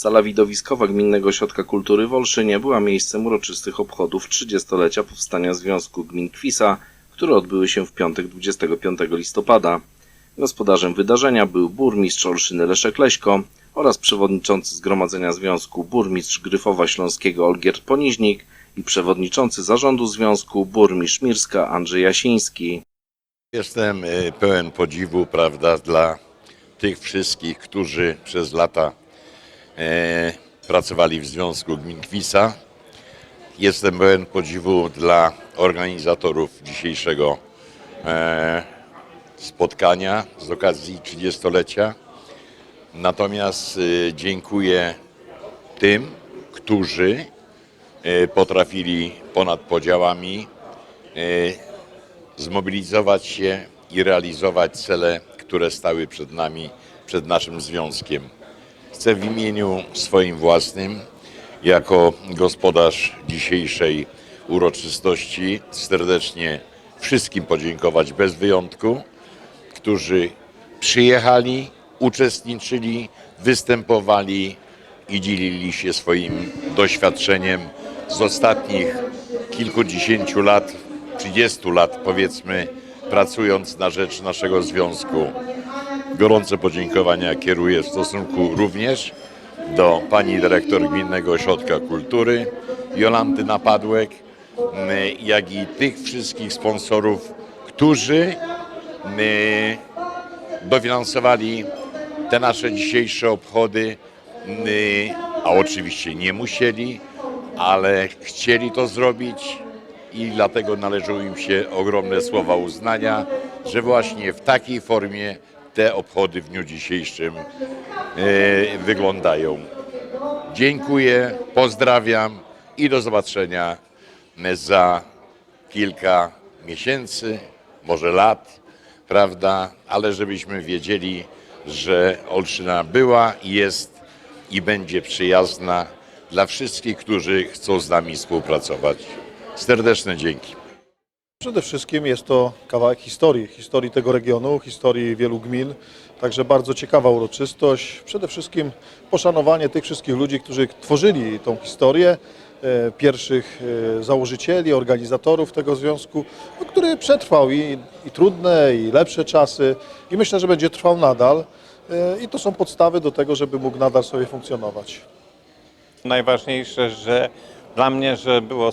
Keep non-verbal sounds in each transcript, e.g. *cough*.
Sala widowiskowa Gminnego Ośrodka Kultury w Olszynie była miejscem uroczystych obchodów 30-lecia powstania Związku Gmin Kwisa, które odbyły się w piątek 25 listopada. Gospodarzem wydarzenia był burmistrz Olszyny Leszek Leśko oraz przewodniczący Zgromadzenia Związku burmistrz Gryfowa Śląskiego Olgierd Poniźnik i przewodniczący zarządu Związku burmistrz Mirska Andrzej Jasiński. Jestem y, pełen podziwu, prawda, dla tych wszystkich, którzy przez lata e, pracowali w Związku Gmin Kwisa. Jestem pełen podziwu dla organizatorów dzisiejszego e, spotkania z okazji 30-lecia. Natomiast y, dziękuję tym, którzy e, potrafili ponad podziałami e, zmobilizować się i realizować cele, które stały przed nami, przed naszym związkiem. Chcę w imieniu swoim własnym, jako gospodarz dzisiejszej uroczystości, serdecznie wszystkim podziękować bez wyjątku, którzy przyjechali, uczestniczyli, występowali i dzielili się swoim doświadczeniem z ostatnich kilkudziesięciu lat, 30 lat powiedzmy, pracując na rzecz naszego związku. Gorące podziękowania kieruję w stosunku również do pani dyrektor Gminnego Ośrodka Kultury Jolanty Napadłek, m, jak i tych wszystkich sponsorów, którzy m, dofinansowali te nasze dzisiejsze obchody, m, a oczywiście nie musieli, ale chcieli to zrobić i dlatego należą im się ogromne słowa uznania, że właśnie w takiej formie te obchody w dniu dzisiejszym e, wyglądają. Dziękuję, pozdrawiam i do zobaczenia za kilka miesięcy, może lat, prawda? Ale żebyśmy wiedzieli, że Olszyna była, jest i będzie przyjazna dla wszystkich, którzy chcą z nami współpracować. Serdeczne dzięki. Przede wszystkim jest to kawałek historii, historii tego regionu, historii wielu gmin. Także bardzo ciekawa uroczystość. Przede wszystkim poszanowanie tych wszystkich ludzi, którzy tworzyli tą historię, e, pierwszych e, założycieli, organizatorów tego związku, no, który przetrwał i, i trudne, i lepsze czasy i myślę, że będzie trwał nadal. E, I to są podstawy do tego, żeby mógł nadal sobie funkcjonować. Najważniejsze, że dla mnie, że było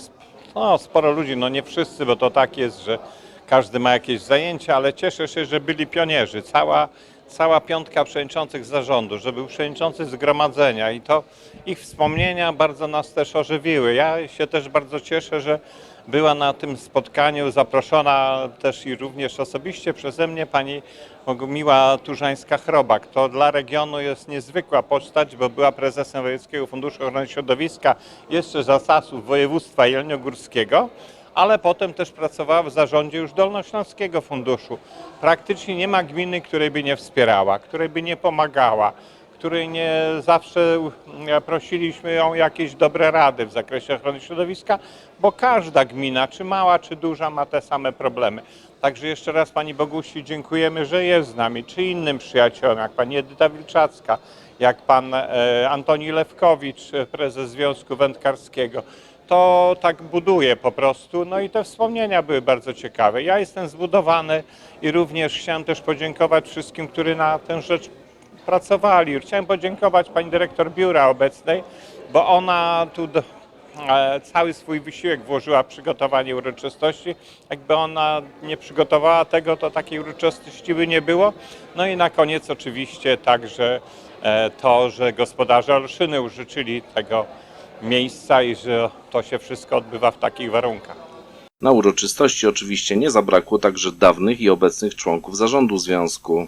no, sporo ludzi, no nie wszyscy, bo to tak jest, że każdy ma jakieś zajęcia, ale cieszę się, że byli pionierzy. Cała, cała piątka przewodniczących zarządu, że był przewodniczący zgromadzenia i to ich wspomnienia bardzo nas też ożywiły. Ja się też bardzo cieszę, że była na tym spotkaniu zaproszona też i również osobiście przeze mnie pani Bogumiła Turzańska-Chrobak. To dla regionu jest niezwykła postać, bo była prezesem Wojewódzkiego Funduszu Ochrony Środowiska jeszcze za czasów województwa jeleniogórskiego, ale potem też pracowała w zarządzie już Dolnośląskiego Funduszu. Praktycznie nie ma gminy, której by nie wspierała, której by nie pomagała, której nie zawsze e, prosiliśmy ją jakieś dobre rady w zakresie ochrony środowiska, bo każda gmina, czy mała, czy duża, ma te same problemy. Także jeszcze raz Pani Bogusi dziękujemy, że jest z nami, czy innym przyjaciołom, jak Pani Edyta Wilczacka, jak Pan e, Antoni Lewkowicz, e, prezes Związku Wędkarskiego. To tak buduje po prostu, no i te wspomnienia były bardzo ciekawe. Ja jestem zbudowany i również chciałem też podziękować wszystkim, którzy na tę rzecz pracowali. Chciałem podziękować pani dyrektor biura obecnej, bo ona tu e, cały swój wysiłek włożyła w przygotowanie uroczystości. Jakby ona nie przygotowała tego, to takiej uroczystości by nie było. No i na koniec oczywiście także e, to, że gospodarze Olszyny użyczyli tego miejsca i że to się wszystko odbywa w takich warunkach. Na uroczystości oczywiście nie zabrakło także dawnych i obecnych członków zarządu związku.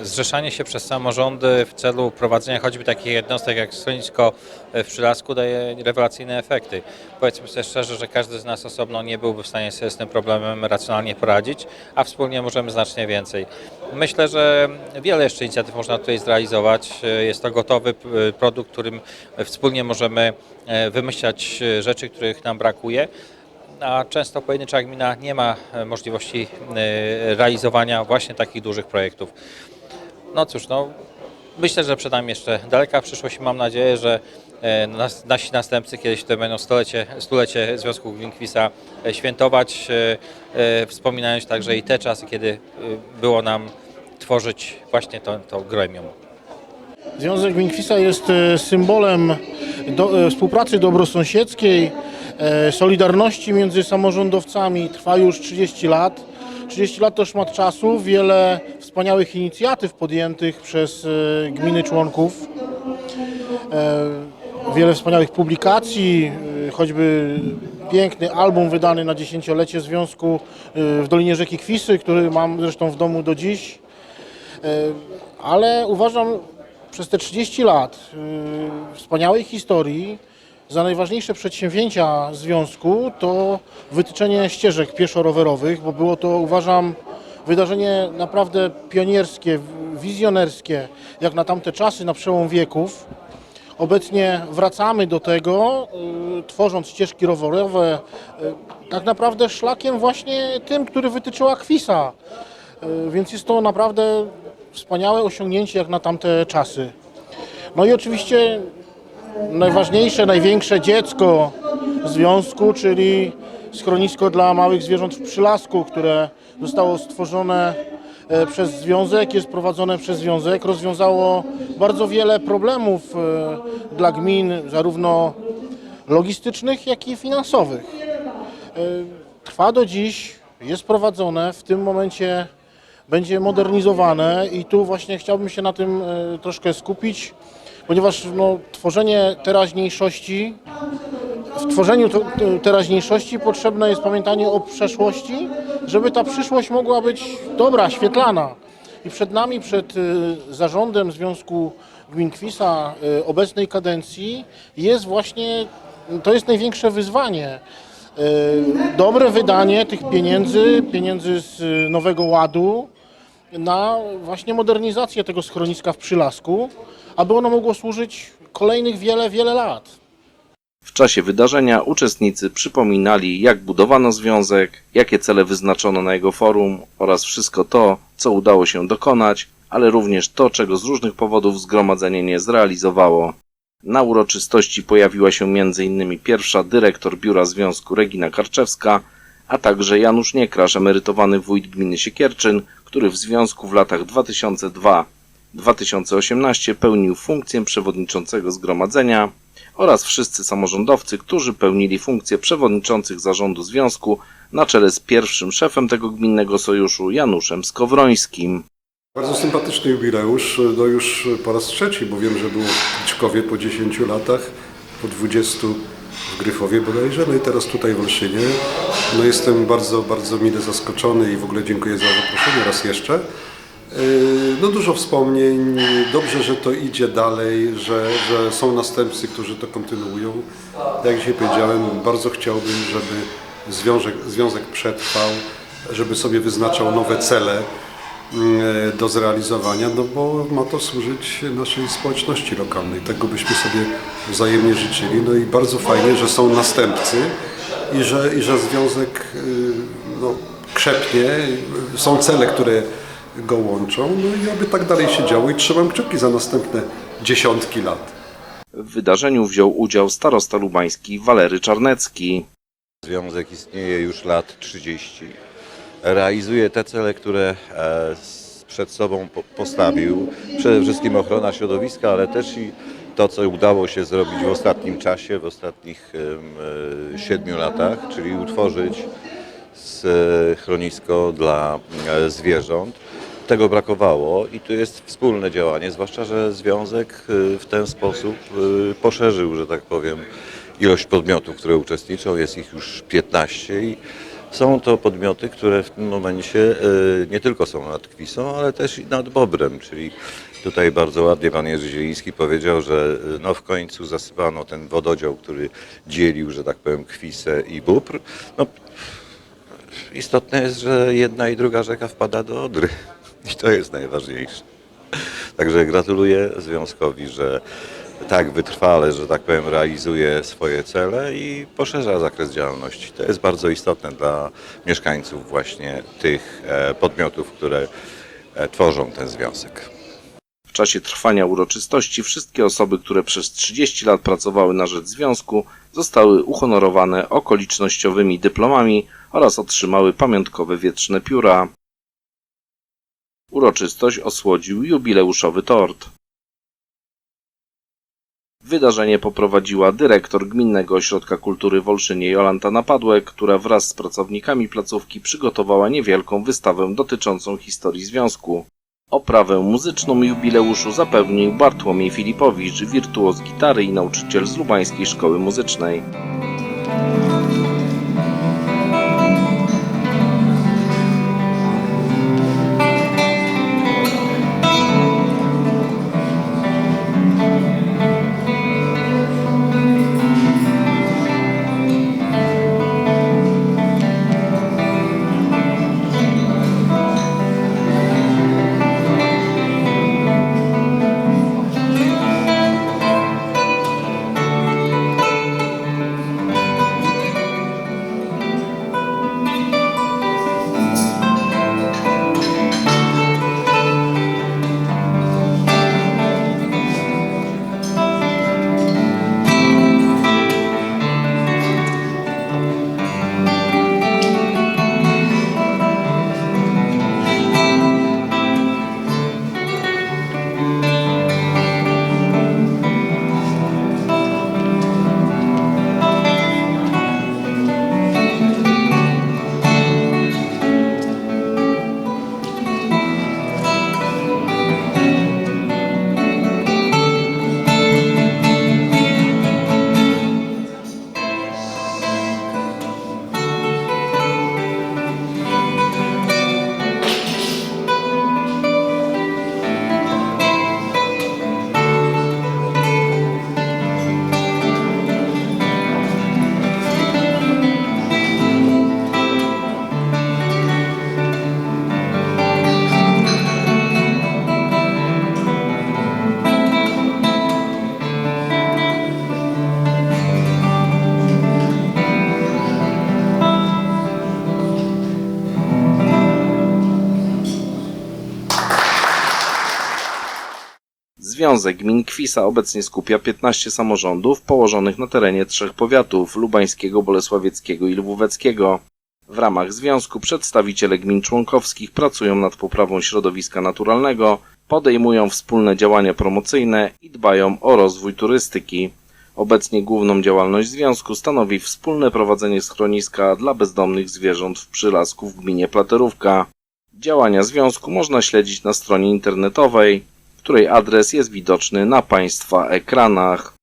Zrzeszanie się przez samorządy w celu prowadzenia choćby takich jednostek jak schronisko w Przylasku daje rewelacyjne efekty. Powiedzmy sobie szczerze, że każdy z nas osobno nie byłby w stanie sobie z tym problemem racjonalnie poradzić, a wspólnie możemy znacznie więcej. Myślę, że wiele jeszcze inicjatyw można tutaj zrealizować. Jest to gotowy produkt, którym wspólnie możemy e, wymyślać rzeczy, których nam brakuje a często pojedyncza gmina nie ma e, możliwości e, realizowania właśnie takich dużych projektów. No cóż, no, Myślę, że przed nami jeszcze daleka przyszłość mam nadzieję, że e, nas, nasi następcy kiedyś to będą stulecie, stulecie Związku Gminkwisa e, świętować, e, wspominając także i te czasy, kiedy było nam tworzyć właśnie to, to gremium. Związek Winkwisa jest symbolem do, współpracy dobrosąsiedzkiej, solidarności między samorządowcami. Trwa już 30 lat. 30 lat to szmat czasu, wiele wspaniałych inicjatyw podjętych przez e, gminy członków, e, wiele wspaniałych publikacji, e, choćby piękny album wydany na dziesięciolecie Związku w Dolinie Rzeki Kwisy, który mam zresztą w domu do dziś. Ale uważam przez te 30 lat wspaniałej historii za najważniejsze przedsięwzięcia związku to wytyczenie ścieżek pieszo-rowerowych, bo było to uważam wydarzenie naprawdę pionierskie, wizjonerskie, jak na tamte czasy, na przełom wieków. Obecnie wracamy do tego, yy, tworząc ścieżki rowerowe, yy, tak naprawdę szlakiem właśnie tym, który wytyczyła Kwisa. Yy, Więc jest to naprawdę wspaniałe osiągnięcie jak na tamte czasy. No i oczywiście najważniejsze, największe dziecko związku, czyli schronisko dla małych zwierząt w Przylasku, które zostało stworzone e, przez związek, jest prowadzone przez związek, rozwiązało bardzo wiele problemów e, dla gmin, zarówno logistycznych, jak i finansowych. E, Trwa do dziś, jest prowadzone, w tym momencie będzie modernizowane i tu właśnie chciałbym się na tym troszkę skupić, ponieważ no, tworzenie teraźniejszości, w tworzeniu teraźniejszości potrzebne jest pamiętanie o przeszłości, żeby ta przyszłość mogła być dobra, świetlana. I przed nami, przed e, zarządem Związku Gmin e, obecnej kadencji jest właśnie, to jest największe wyzwanie. E, Dobre wydanie tych pieniędzy, pieniędzy z Nowego Ładu na właśnie modernizację tego schroniska w Przylasku, aby ono mogło służyć kolejnych wiele, wiele lat. W czasie wydarzenia uczestnicy przypominali, jak budowano związek, jakie cele wyznaczono na jego forum oraz wszystko to, co udało się dokonać, ale również to, czego z różnych powodów zgromadzenie nie zrealizowało. Na uroczystości pojawiła się m.in. pierwsza dyrektor Biura Związku Regina Karczewska, a także Janusz Niekrasz, emerytowany wójt gminy Siekierczyn, który w związku w latach 2002-2018 pełnił funkcję przewodniczącego zgromadzenia oraz wszyscy samorządowcy, którzy pełnili funkcję przewodniczących zarządu związku na czele z pierwszym szefem tego gminnego sojuszu Januszem Skowrońskim. Bardzo sympatyczny jubileusz, no już po raz trzeci, bo wiem, że był w Liczkowie po 10 latach, po 20 w Gryfowie bodajże, no i teraz tutaj w Olszynie. No jestem bardzo, bardzo mile zaskoczony i w ogóle dziękuję za zaproszenie raz jeszcze. Yy, No dużo wspomnień, dobrze, że to idzie dalej, że, że są następcy, którzy to kontynuują. Jak dzisiaj powiedziałem, bardzo chciałbym, żeby związek, związek przetrwał, żeby sobie wyznaczał nowe cele do zrealizowania, no bo ma to służyć naszej społeczności lokalnej. Tego byśmy sobie wzajemnie życzyli. No i bardzo fajnie, że są następcy i że, i że związek y, no, krzepnie. Są cele, które go łączą. No i aby tak dalej się działo i trzymam kciuki za następne dziesiątki lat. W wydarzeniu wziął udział starosta lubański Walery Czarnecki. Związek istnieje już lat 30. Realizuje te cele, które e, przed sobą po- postawił. Przede wszystkim ochrona środowiska, ale też i to, co udało się zrobić w ostatnim czasie, w ostatnich e, siedmiu latach, czyli utworzyć schronisko dla e, zwierząt. Tego brakowało i tu jest wspólne działanie, zwłaszcza, że związek w ten sposób poszerzył, że tak powiem, ilość podmiotów, które uczestniczą. Jest ich już 15 i są to podmioty, które w tym momencie e, nie tylko są nad Kwisą, ale też i nad Bobrem, czyli tutaj bardzo ładnie pan Jerzy Zieliński powiedział, że e, no w końcu zasypano ten wododział, który dzielił, że tak powiem, Kwisę i Bóbr. No, istotne jest, że jedna i druga rzeka wpada do Odry *laughs* i to jest najważniejsze. Także gratuluję związkowi, że tak wytrwale, że tak powiem, realizuje swoje cele i poszerza zakres działalności. To jest bardzo istotne dla mieszkańców właśnie tych e, podmiotów, które e, tworzą ten związek. W czasie trwania uroczystości wszystkie osoby, które przez 30 lat pracowały na rzecz związku, zostały uhonorowane okolicznościowymi dyplomami oraz otrzymały pamiątkowe wietrzne pióra. Uroczystość osłodził jubileuszowy tort. Wydarzenie poprowadziła dyrektor Gminnego Ośrodka Kultury w Olszynie Jolanta Napadłek, która wraz z pracownikami placówki przygotowała niewielką wystawę dotyczącą historii związku. Oprawę muzyczną jubileuszu zapewnił Bartłomiej Filipowicz, wirtuoz gitary i nauczyciel z Lubańskiej Szkoły Muzycznej. Związek Gmin Kwisa obecnie skupia 15 samorządów położonych na terenie trzech powiatów lubańskiego, bolesławieckiego i lwóweckiego. W ramach związku przedstawiciele gmin członkowskich pracują nad poprawą środowiska naturalnego, podejmują wspólne działania promocyjne i dbają o rozwój turystyki. Obecnie główną działalność związku stanowi wspólne prowadzenie schroniska dla bezdomnych zwierząt w Przylasku w gminie Platerówka. Działania związku można śledzić na stronie internetowej której adres jest widoczny na Państwa ekranach.